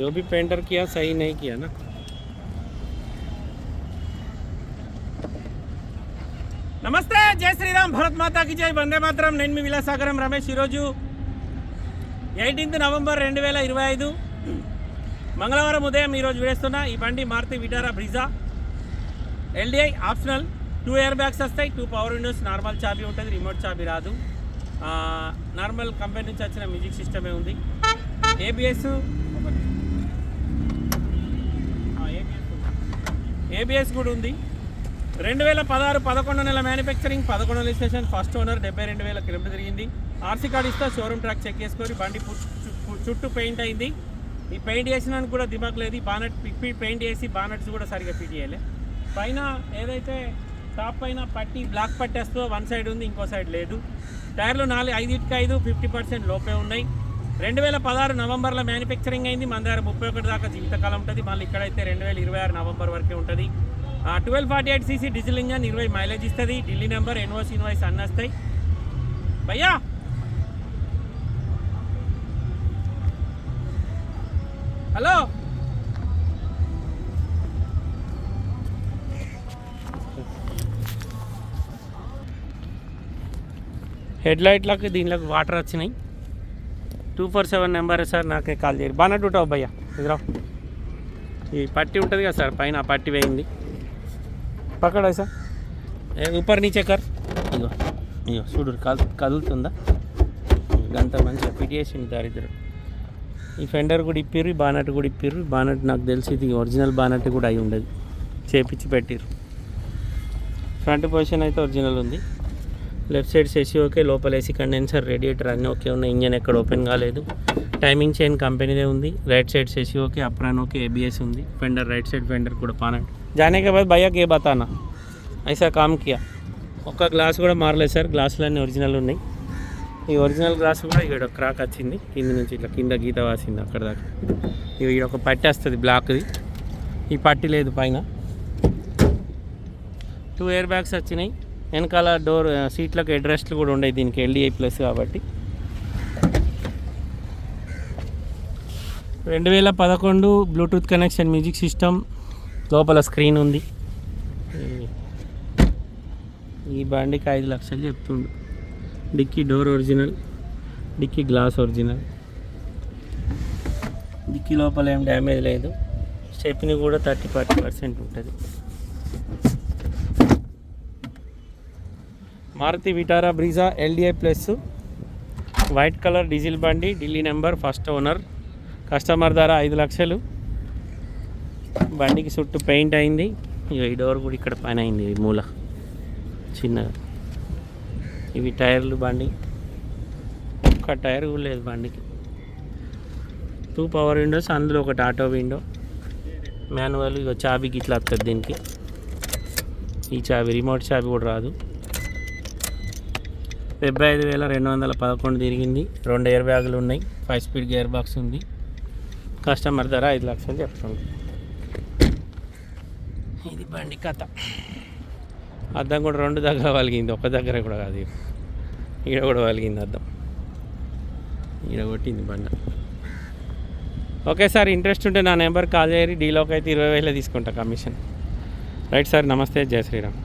जो भी पेंटर किया सही नहीं किया ना నమస్తే జై శ్రీరామ్ భరత్ మాతాకి జై వందే మాత్రం నేను మీ విలాసాగరం రమేష్ ఈరోజు ఎయిటీన్త్ నవంబర్ రెండు వేల ఇరవై ఐదు మంగళవారం ఉదయం ఈరోజు వేస్తున్నా ఈ బండి Maruti Vitara Brezza LDI optional two air bags వస్తాయి టూ పవర్ విండోస్ నార్మల్ చాబీ ఉంటుంది రిమోట్ చాబీ రాదు ఆ, నార్మల్ కంపెనీ నుంచి వచ్చిన మ్యూజిక్ సిస్టమే ఉంది ఏబిఎస్ ఏబిఎస్ కూడా ఉంది. రెండు వేల పదహారు పదకొండు నెల మ్యానుఫ్యాక్చరింగ్ పదకొండు రిజిస్ట్రేషన్ స్టేషన్ ఫస్ట్ ఓనర్ డెబ్బై రెండు వేల కిలోమీటర్ తిరిగింది. ఆర్సీ కార్డు ఇస్తా షోరూమ్ ట్రాక్ చెక్ చేసుకొని బండి చు- చుట్టూ పెయింట్ అయింది. ఈ పెయింట్ చేసినానికి కూడా దిమాక్ లేదు ఈ బానట్ పెయింట్ చేసి బానట్స్ కూడా సరిగా ఫిట్ చేయలే. పైన ఏదైతే టాప్ పైన పట్టి బ్లాక్ పట్టేస్తో వన్ సైడ్ ఉంది ఇంకో సైడ్ లేదు. టైర్లు నాలుగు ఐదుకి ఐదు ఫిఫ్టీ పర్సెంట్ లోపే ఉన్నాయి. రెండు వేల పదహారు నవంబర్లో మ్యానుఫ్యాక్చరింగ్ అయింది. మన దగ్గర ముప్పై ఒకటి దాకా జీవితకాలం ఉంటుంది. మళ్ళీ ఇక్కడైతే రెండు వేల ఇరవై ఆరు నవంబర్ వరకే ఉంటుంది. Twelve forty eight CC diesel engine ఇరవై మైలేజ్ ఇస్తుంది. ఢిల్లీ నెంబర్ ఎన్ఓసి ఇన్వాయిస్ అన్నీ వస్తాయి భయ్యా! హలో! హెడ్ లైట్లకు దీనిలోకి వాటర్ వచ్చినాయి. Two four seven number sir నాకే కాల్ చేయరు. బాగా ఉంటావు భయ్యా ఇదిరా ఈ పట్టి ఉంటుంది కదా సార్ పైన పట్టి వేయింది. పక్కడా సార్? ఏ ఊపర్ నీచే కర్. ఇగో ఇగో చూడు కదు కదులుతుందా? ఇదంతా మంచిగా పిటియేసింది దారిద్దరు ఈ ఫెండర్ కూడా ఇప్పిర్రు ఈ బానట్ కూడా ఇప్పిర్రు. బానట్ నాకు తెలిసి ఇది ఒరిజినల్ బానట్ కూడా అయి ఉండదు. చేపించి పెట్టిర్రు. ఫ్రంట్ పొజిషన్ అయితే ఒరిజినల్ ఉంది. లెఫ్ట్ సైడ్ ఏసీ ఓకే లోపల ఏసీ కండెన్సర్ రేడియేటర్ అన్నీ ఓకే ఉన్నాయి. ఇంజన్ ఎక్కడ ఓపెన్ కాలేదు. టైమింగ్ చైన్ కంపెనీదే ఉంది. Right side AC okay apron okay ABS ఉంది. ఫెండర్ రైట్ సైడ్ ఫెండర్ కూడా పానట్ జానే కే భయ్యా కే బతానా? ఐసా కామ్ కియా. ఒక్క గ్లాస్ కూడా మారలేదు సార్. గ్లాసులన్నీ ఒరిజినల్ ఉన్నాయి. ఈ ఒరిజినల్ గ్లాస్ కూడా ఇక్కడ క్రాక్ వచ్చింది. కింద నుంచి ఇట్లా కింద గీత వాసింది అక్కడ దాకా. ఇవి ఒక పట్టి వస్తుంది బ్లాక్ది. ఈ పట్టి లేదు పైన. టూ ఇయర్ బ్యాగ్స్ వచ్చినాయి. వెనకాల డోర్ సీట్లకు అడ్రస్ట్లు కూడా ఉన్నాయి దీనికి ఎల్డిఐ ప్లస్ కాబట్టి. రెండు వేల పదకొండు బ్లూటూత్ కనెక్షన్ మ్యూజిక్ సిస్టమ్ లోపల స్క్రీన్ ఉంది. ఈ- ఈ బండికి ఐదు లక్షలు చెప్తుండు. Dickey door original dickey glass original. Dickey లోపల ఏం డ్యామేజ్ లేదు. స్టెప్ని కూడా థర్టీ ఫార్టీ పర్సెంట్ ఉంటుంది. Maruti Vitara Brezza LDI plus white colour diesel బండి Delhi number first owner customer ధర ఐదు లక్షలు. బండికి చుట్టూ పెయింట్ అయింది. ఈ డోర్ కూడా ఇక్కడ పైన అయింది ఈ మూల. చిన్నగా ఇవి టైర్లు బండి. ఒక్క టైర్ కూడా లేదు బండికి. టూ పవర్ విండోస్ అందులో ఒకటి ఆటో విండో మాన్యువల్ ఇక చాబీకి ఇట్లా వస్తుంది దీనికి. ఈ చాబీ రిమోట్ చాబీ కూడా రాదు. డెబ్బై ఐదు వేల రెండు వందల పదకొండు తిరిగింది. రెండు ఎయిర్ బ్యాగులు ఉన్నాయి. ఫైవ్ స్పీడ్ గేర్ బాక్స్ ఉంది. కస్టమర్ ధర ఐదు లక్షలు చెప్తుంది. ఇది బండి కథ. అద్దం కూడా రెండు దగ్గర వలిగింది ఒక దగ్గర కూడా కాదు ఈడ కూడా వలిగింది అద్దం. ఈడ కొట్టింది బండ. ఓకే సార్ ఇంట్రెస్ట్ ఉంటే నా నెంబర్ కాల్ చేయరి డీలోకి అయితే ఇరవై వేలే తీసుకుంటా కమిషన్. రైట్ సార్ నమస్తే. జయ శ్రీరామ్.